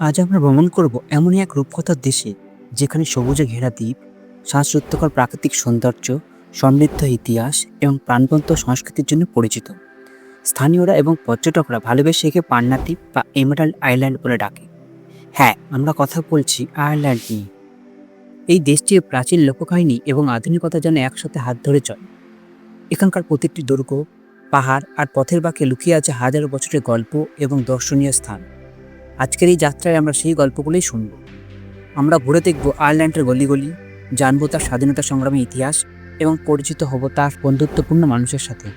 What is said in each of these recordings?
আজ আমরা ভ্রমণ করব এমনই এক রূপকথার দেশে, যেখানে সবুজে ঘেরা দ্বীপ শ্বাসরুদ্ধকর প্রাকৃতিক সৌন্দর্য, সমৃদ্ধ ইতিহাস এবং প্রাণবন্ত সংস্কৃতির জন্য পরিচিত। স্থানীয়রা এবং পর্যটকরা ভালোবেসে একে পান্না দ্বীপ বা এমারাল্ড আইল্যান্ড বলে ডাকে। হ্যাঁ আমরা কথা বলছি আয়ারল্যান্ড নিয়ে। এই দেশটির প্রাচীন লোককাহিনী এবং আধুনিকতা যেন একসাথে হাত ধরে চলে। এখানকার প্রতিটি দুর্গ, পাহাড় আর পথের বাঁকে লুকিয়ে আছে হাজারো বছরের গল্প এবং দর্শনীয় স্থান। আজকের এই যাত্রায় আমরা সেই গল্পগুলোই শুনব। আমরা ঘুরে দেখব আয়ারল্যান্ডের গলিগলি, জানব তার স্বাধীনতা সংগ্রামের ইতিহাস এবং পরিচিত হব তার বন্ধুত্বপূর্ণ মানুষের সাথে।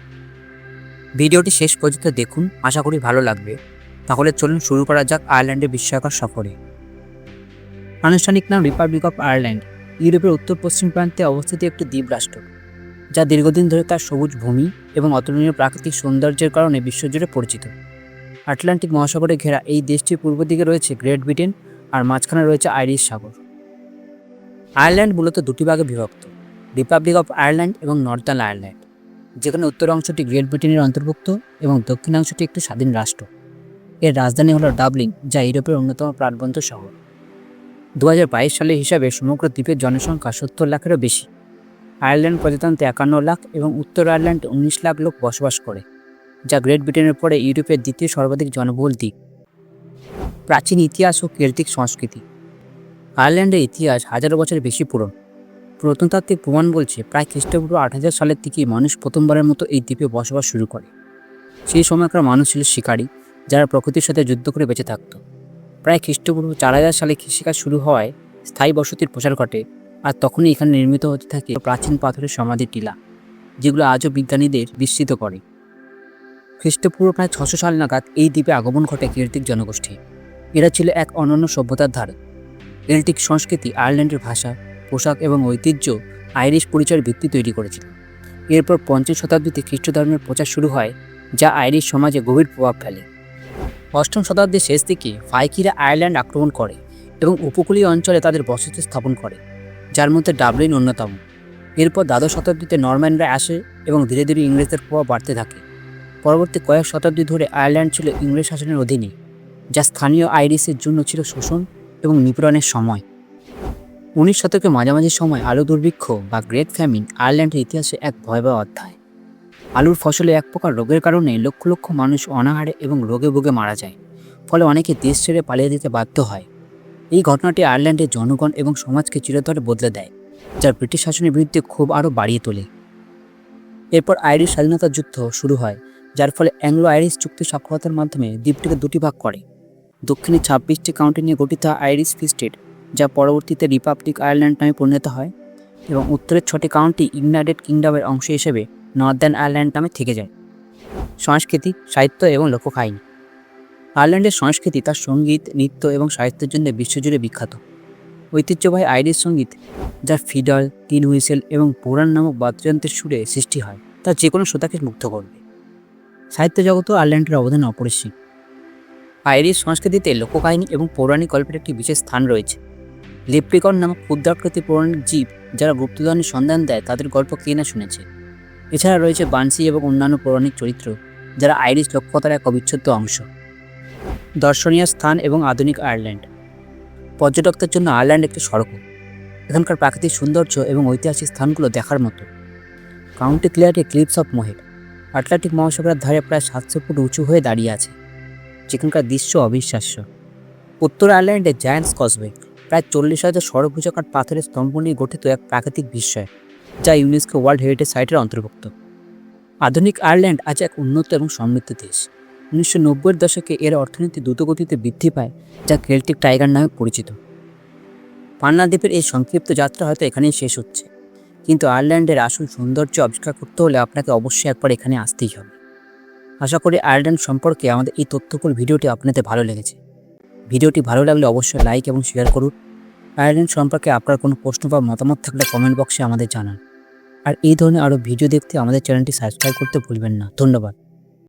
ভিডিওটি শেষ পর্যন্ত দেখুন, আশা করি ভালো লাগবে। তাহলে চলুন শুরু করা যাক আয়ারল্যান্ডের বিস্ময়কর সফরে। আনুষ্ঠানিক নাম রিপাবলিক অফ আয়ারল্যান্ড ইউরোপের উত্তর পশ্চিম প্রান্তে অবস্থিত একটি দ্বীপ রাষ্ট্র যা দীর্ঘদিন ধরে তার সবুজ ভূমি এবং অতুলনীয় প্রাকৃতিক সৌন্দর্যের কারণে বিশ্বজুড়ে পরিচিত। আটলান্টিক মহাসাগরে ঘেরা এই দেশটির পূর্ব দিকে রয়েছে গ্রেট ব্রিটেন আর মাঝখানে রয়েছে আইরিশ সাগর। আয়ারল্যান্ড মূলত দুটি ভাগে বিভক্ত, রিপাবলিক অফ আয়ারল্যান্ড এবং নর্দার্ন আয়ারল্যান্ড, যেখানে উত্তর অংশটি গ্রেট ব্রিটেনের অন্তর্ভুক্ত এবং দক্ষিণাংশটি একটি স্বাধীন রাষ্ট্র। এর রাজধানী হল ডাবলিং যা ইউরোপের অন্যতম প্রাণবন্ত শহর। দু হাজার বাইশ সালের হিসাবে সমগ্র দ্বীপের জনসংখ্যা সত্তর লাখেরও বেশি। আয়ারল্যান্ড প্রজাতন্ত্রে একান্ন লাখ এবং উত্তর আয়ারল্যান্ড উনিশ লাখ লোক বসবাস করে। যা গ্রেট ব্রিটেনের পরে ইউরোপের দ্বিতীয় সর্বাধিক জনবহুল দ্বীপ। প্রাচীন ইতিহাস ও কেল্টিক সংস্কৃতি। আয়ারল্যান্ডের ইতিহাস হাজারো বছরের বেশি পুরনো। প্রত্নতাত্ত্বিক প্রমাণ বলছে প্রায় খ্রিস্টপূর্ব আট হাজার সালের থেকেই মানুষ প্রথমবারের মতো এই দ্বীপে বসবাস শুরু করে। সেই সময়কার মানুষ ছিল শিকারী, যারা প্রকৃতির সাথে যুদ্ধ করে বেঁচে থাকত। প্রায় খ্রিস্টপূর্ব চার হাজার সালে কৃষিকাজ শুরু হওয়ায় স্থায়ী বসতির প্রসার ঘটে আর তখনই এখানে নির্মিত হতে থাকে প্রাচীন পাথরের সমাধি টিলা, যেগুলো আজও বিজ্ঞানীদের বিস্মিত করে। খ্রিস্টপূর্ব প্রায় ছশো সাল নাগাদ এই দ্বীপে আগমন ঘটে কেল্টিক জনগোষ্ঠী। এরা ছিল এক অনন্য সভ্যতার ধারে কেল্টিক সংস্কৃতি, আয়ারল্যান্ডের ভাষা, পোশাক এবং ঐতিহ্য, আইরিশ পরিচয়ের ভিত্তি তৈরি করেছিল। এরপর পঞ্চম শতাব্দীতে খ্রিস্ট ধর্মের প্রচার শুরু হয়, যা আইরিশ সমাজে গভীর প্রভাব ফেলে। অষ্টম শতাব্দীর শেষ দিকে ফাইকিরা আয়ারল্যান্ড আক্রমণ করে এবং উপকূলীয় অঞ্চলে তাদের বসতি স্থাপন করে, যার মধ্যে ডাবলিন অন্যতম। এরপর দ্বাদশ শতাব্দীতে নরম্যানরা আসে এবং ধীরে ধীরে ইংরেজদের প্রভাব বাড়তে থাকে। পরবর্তী কয়েক শতাব্দী ধরে আয়ারল্যান্ড ছিল ইংরেজ শাসনের অধীনে, যা স্থানীয় আইরিশের জন্য ছিল শোষণ এবং নিপীড়নের সময়। উনিশ শতকের মাঝামাঝি সময় আলু দুর্ভিক্ষ বা গ্রেট ফ্যামিন আয়ারল্যান্ডের ইতিহাসে এক ভয়াবহ অধ্যায়। আলুর ফসলে এক প্রকার রোগের কারণে লক্ষ লক্ষ মানুষ অনাহারে এবং রোগে ভোগে মারা যায়, ফলে অনেকে দেশ ছেড়ে পালিয়ে দিতে বাধ্য হয়। এই ঘটনাটি আয়ারল্যান্ডের জনগণ এবং সমাজকে চিরতরে বদলে দেয়, যা ব্রিটিশ শাসনের বিরুদ্ধে ক্ষোভ আরও বাড়িয়ে তোলে। এরপর আইরিশ স্বাধীনতা যুদ্ধ শুরু হয় যার ফলে অ্যাংলো আইরিশ চুক্তি সফলতার মাধ্যমে দ্বীপটিকে দুটি ভাগ করে। দক্ষিণে ছাব্বিশটি কাউন্টি নিয়ে গঠিত আইরিশ ফ্রি স্টেট, যা পরবর্তীতে রিপাবলিক আয়ারল্যান্ড নামে পরিণত হয় এবং উত্তরের ছটি কাউন্টি ইউনাইটেড কিংডমের অংশ হিসেবে নর্দার্ন আয়ারল্যান্ড নামে থেকে যায়। সংস্কৃতি, সাহিত্য এবং লোককাহিনী আয়ারল্যান্ডের সংস্কৃতি তার সংগীত, নৃত্য এবং সাহিত্যের জন্য বিশ্বজুড়ে বিখ্যাত। ঐতিহ্যবাহী আইরিশ সংগীত, যা ফিডল, তিন হুইসেল এবং পুরাণ নামক বাদ্যযন্ত্রের সুরে সৃষ্টি হয়, তা যে কোনো শ্রোতাকে মুগ্ধ করবে। সাহিত্য জগতেও আয়ারল্যান্ডের অবদান অপরিসীম। আইরিশ সংস্কৃতিতে লোককাহিনী এবং পৌরাণিক গল্পের একটি বিশেষ স্থান রয়েছে। লেপ্রিকন নামক ক্ষুদ্রাকৃতি পৌরাণিক জীব যারা গুপ্তধনের সন্ধান দেয়, তাদের গল্প কে না শুনেছে? এছাড়া রয়েছে বানসি এবং অন্যান্য পৌরাণিক চরিত্র যারা আইরিশ লক্ষ্যতার এক অবিচ্ছেদ্য অংশ। দর্শনীয় স্থান এবং আধুনিক আয়ারল্যান্ড। পর্যটকদের জন্য আয়ারল্যান্ড একটি সড়ক। এখানকার প্রাকৃতিক সৌন্দর্য এবং ঐতিহাসিক স্থানগুলো দেখার মতো। কাউন্টি ক্লিয়ারে ক্লিপস অফ মোহের। আটলান্টিক মহাসাগরের ধারে প্রায় সাতশো ফুট উঁচু হয়ে দাঁড়িয়ে আছে, যেখানকার দৃশ্য অবিশ্বাস্য। উত্তর আয়ারল্যান্ডের জায়ান্টস কসবে প্রায় চল্লিশ হাজার সরভুজাকার পাথরের স্তম্ভ নিয়ে গঠিত এক প্রাকৃতিক বিস্ময়, যা ইউনেস্কো ওয়ার্ল্ড হেরিটেজ সাইটের অন্তর্ভুক্ত। আধুনিক আয়ারল্যান্ড আজ এক উন্নত এবং সমৃদ্ধ দেশ। উনিশশো নব্বইয়ের দশকে এর অর্থনীতি দ্রুতগতিতে বৃদ্ধি পায়, যা কেল্টিক টাইগার নামে পরিচিত। পান্না দ্বীপের এই সংক্ষিপ্ত যাত্রা হয়তো এখানেই শেষ হচ্ছে। কিন্তু আয়ারল্যান্ডের আসল সৌন্দর্য আবিষ্কার করতে হলে আপনাকে অবশ্যই একবার এখানে আসতেই হবে। আশা করি আয়ারল্যান্ড সম্পর্কে আমাদের এই তথ্যকুল ভিডিওটি আপনাদের ভালো লেগেছে। ভিডিওটি ভালো লাগলে অবশ্যই লাইক এবং শেয়ার করুন। আয়ারল্যান্ড সম্পর্কে আপনার কোনো প্রশ্ন বা মতামত থাকলে কমেন্ট বক্সে আমাদের জানান। আর এই ধরনের আরও ভিডিও দেখতে আমাদের চ্যানেলটি সাবস্ক্রাইব করতে ভুলবেন না। ধন্যবাদ।